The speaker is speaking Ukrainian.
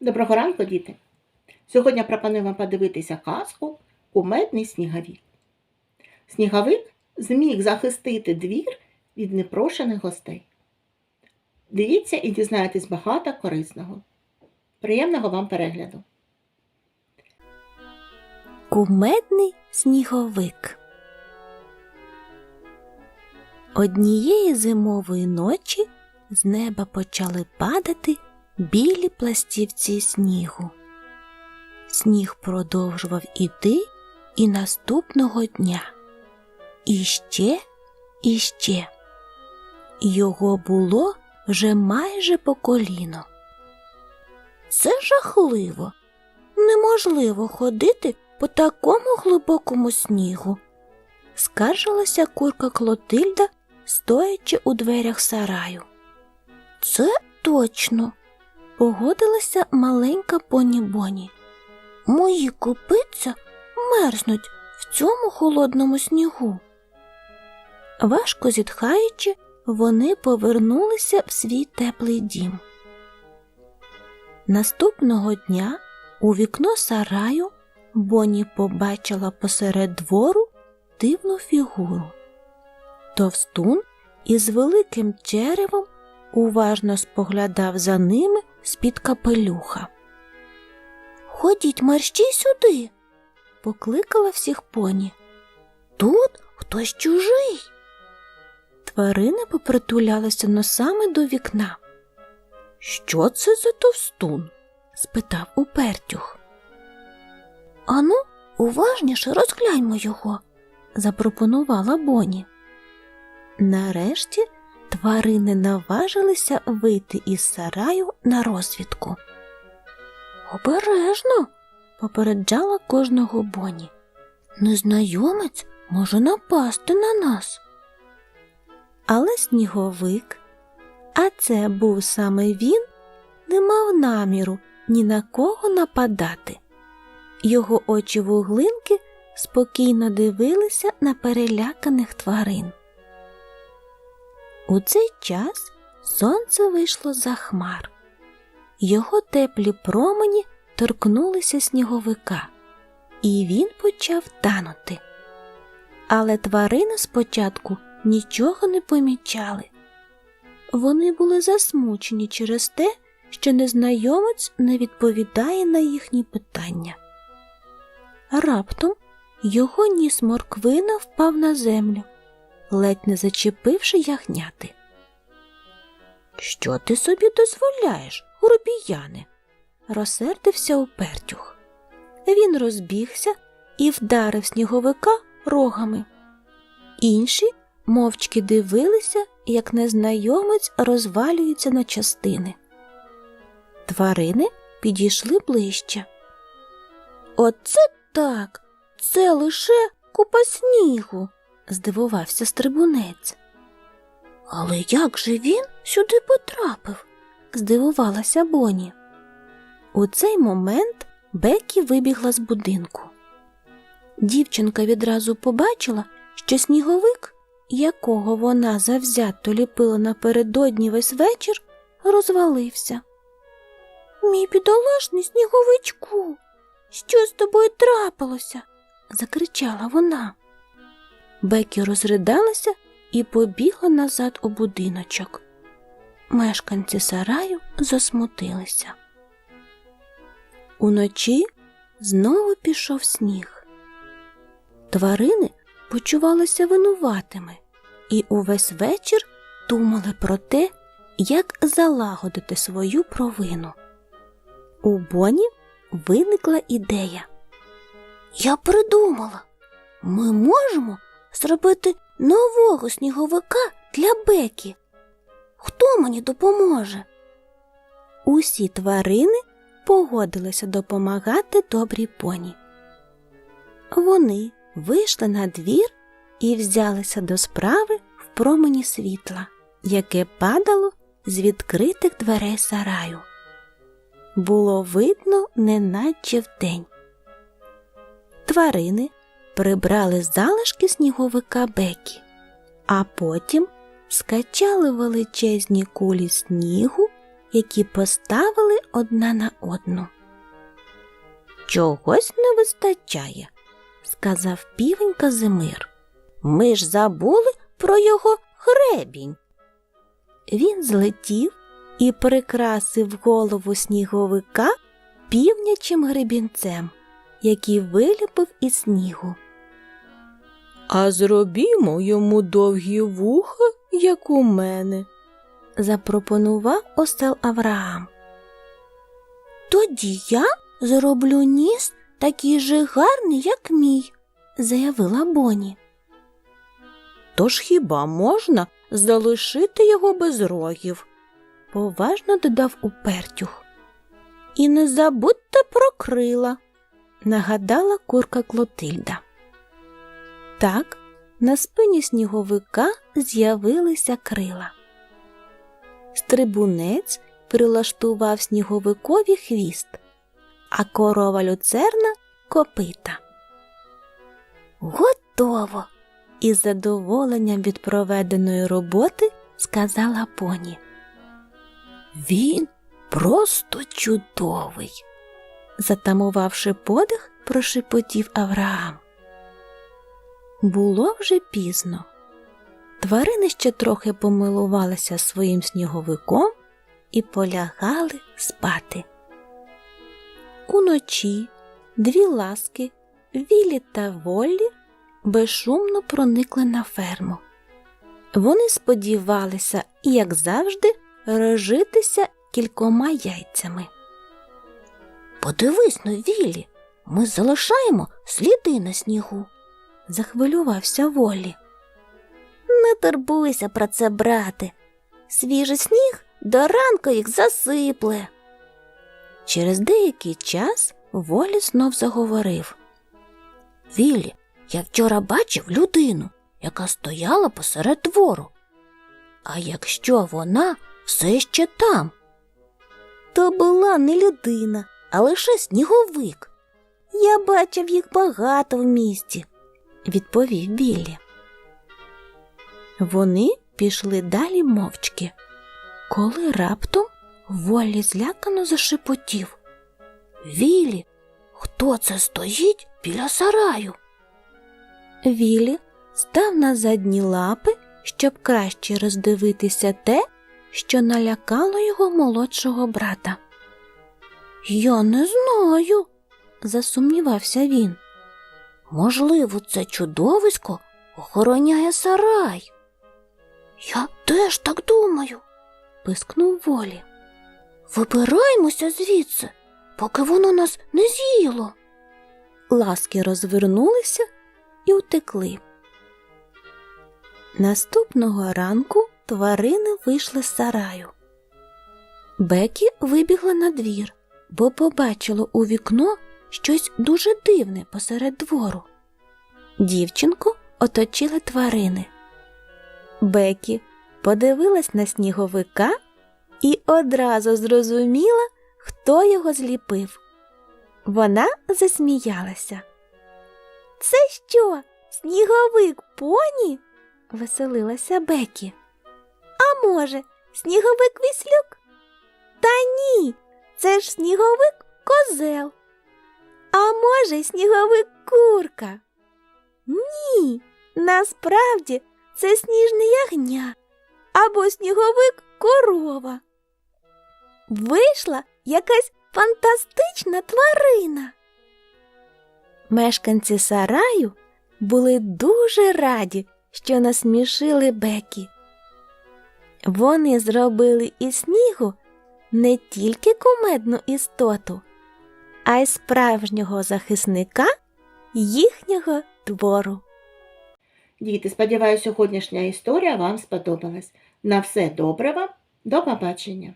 Доброго ранку, діти! Сьогодні пропоную вам подивитися казку Кумедний сніговик. Сніговик зміг захистити двір від непрошених гостей. Дивіться і дізнаєтесь багато корисного. Приємного вам перегляду! Кумедний сніговик. Однієї зимової ночі з неба почали падати білі пластівці снігу. Сніг продовжував іти і наступного дня. І ще, і ще. Його було вже майже по коліно. Це жахливо. Неможливо ходити по такому глибокому снігу, скаржилася курка Клотильда, стоячи у дверях сараю. Це точно, погодилася маленька поні Боні. Мої копиця мерзнуть в цьому холодному снігу. Важко зітхаючи, вони повернулися в свій теплий дім. Наступного дня у вікно сараю Боні побачила посеред двору дивну фігуру. Товстун із великим черевом уважно споглядав за ними з-під капелюха. Ходіть мерщій сюди, покликала всіх поні. Тут хтось чужий. Тварини попритулялися носами до вікна. Що це за товстун? спитав упертюх. Ану, уважніше розгляньмо його, запропонувала Боні. Нарешті тварини наважилися вийти із сараю на розвідку. Обережно, попереджала кожного Боні. Незнайомець може напасти на нас. Але сніговик, а це був саме він, не мав наміру ні на кого нападати. Його очі вуглинки спокійно дивилися на переляканих тварин. У цей час сонце вийшло за хмар. Його теплі промені торкнулися сніговика, і він почав танути. Але тварини спочатку нічого не помічали. Вони були засмучені через те, що незнайомець не відповідає на їхні питання. Раптом його ніс морквина впав на землю, ледь не зачепивши ягняти. Що ти собі дозволяєш, грубіяне? розсердився упертюх. Він розбігся і вдарив сніговика рогами. Інші мовчки дивилися, як незнайомець розвалюється на частини. Тварини підійшли ближче. Оце так, це лише купа снігу, здивувався стрибунець. Але як же він сюди потрапив? здивувалася Боні. У цей момент Бекі вибігла з будинку. Дівчинка відразу побачила, що сніговик, якого вона завзято ліпила напередодні весь вечір, розвалився. Мій бідолашний сніговичку, що з тобою трапилося? закричала вона. Бекі розридалася і побігла назад у будиночок. Мешканці сараю засмутилися. Уночі знову пішов сніг. Тварини почувалися винуватими і увесь вечір думали про те, як залагодити свою провину. У Боні виникла ідея. Я придумала, ми можемо зробити нового сніговика для Бекі. Хто мені допоможе? Усі тварини погодилися допомагати добрій поні. Вони вийшли на двір і взялися до справи в промені світла, яке падало з відкритих дверей сараю. Було видно, неначе вдень. Тварини прибрали залишки сніговика Бекі, а потім скачали величезні кулі снігу які поставили одна на одну. Чогось не вистачає, сказав півень Казимир. Ми ж забули про його гребінь. Він злетів і прикрасив голову сніговика півнячим гребінцем, який виліпив із снігу. А зробімо йому довгі вуха, як у мене, запропонував осел Авраам. Тоді я зроблю ніс такий же гарний, як мій, заявила Боні. Тож хіба можна залишити його без рогів? поважно додав Упертюх. І не забудьте про крила, нагадала курка Клотильда. Так, на спині сніговика з'явилися крила. Стрибунець прилаштував сніговикові хвіст, а корова люцерна копита. Готово! із задоволенням від проведеної роботи сказала поні. Він просто чудовий. Затамувавши подих, прошепотів Авраам. Було вже пізно. Тварини ще трохи помилувалися своїм сніговиком і полягали спати. Уночі дві ласки, Вілі та Воллі, безшумно проникли на ферму. Вони сподівалися, як завжди, розжитися кількома яйцями. Подивись ну, Вілі, ми залишаємо сліди на снігу, захвилювався Волі. Не турбуйся про це, брате. Свіжий сніг до ранку їх засипле. Через деякий час Волі знов заговорив. Вілі, я вчора бачив людину, яка стояла посеред двору. А якщо вона все ще там? То була не людина, а лише сніговик. Я бачив їх багато в місті, відповів Біллі. Вони пішли далі мовчки, коли раптом Волі злякано зашепотів. Вілі, хто це стоїть біля сараю? Вілі став на задні лапи, щоб краще роздивитися те, що налякало його молодшого брата. Я не знаю, засумнівався він. Можливо, це чудовисько охороняє сарай. Я теж так думаю, пискнув волі. Вибираймося звідси, поки воно нас не з'їло. Ласки розвернулися і утекли. Наступного ранку тварини вийшли з сараю. Бекі вибігла на двір, бо побачила у вікно щось дуже дивне посеред двору. Дівчинку оточили тварини. Бекі подивилась на сніговика і одразу зрозуміла, хто його зліпив. Вона засміялася. Це що, сніговик поні? веселилася Бекі. А може, сніговик віслюк? Та ні, це ж сніговик козел. А може, сніговик курка? Ні, насправді це сніжне ягня або сніговик корова. Вийшла якась фантастична тварина. Мешканці сараю були дуже раді, що насмішили Бекі. Вони зробили із снігу не тільки кумедну істоту, а й справжнього захисника їхнього твору. Діти, сподіваюся, сьогоднішня історія вам сподобалась. На все добре вам, до побачення!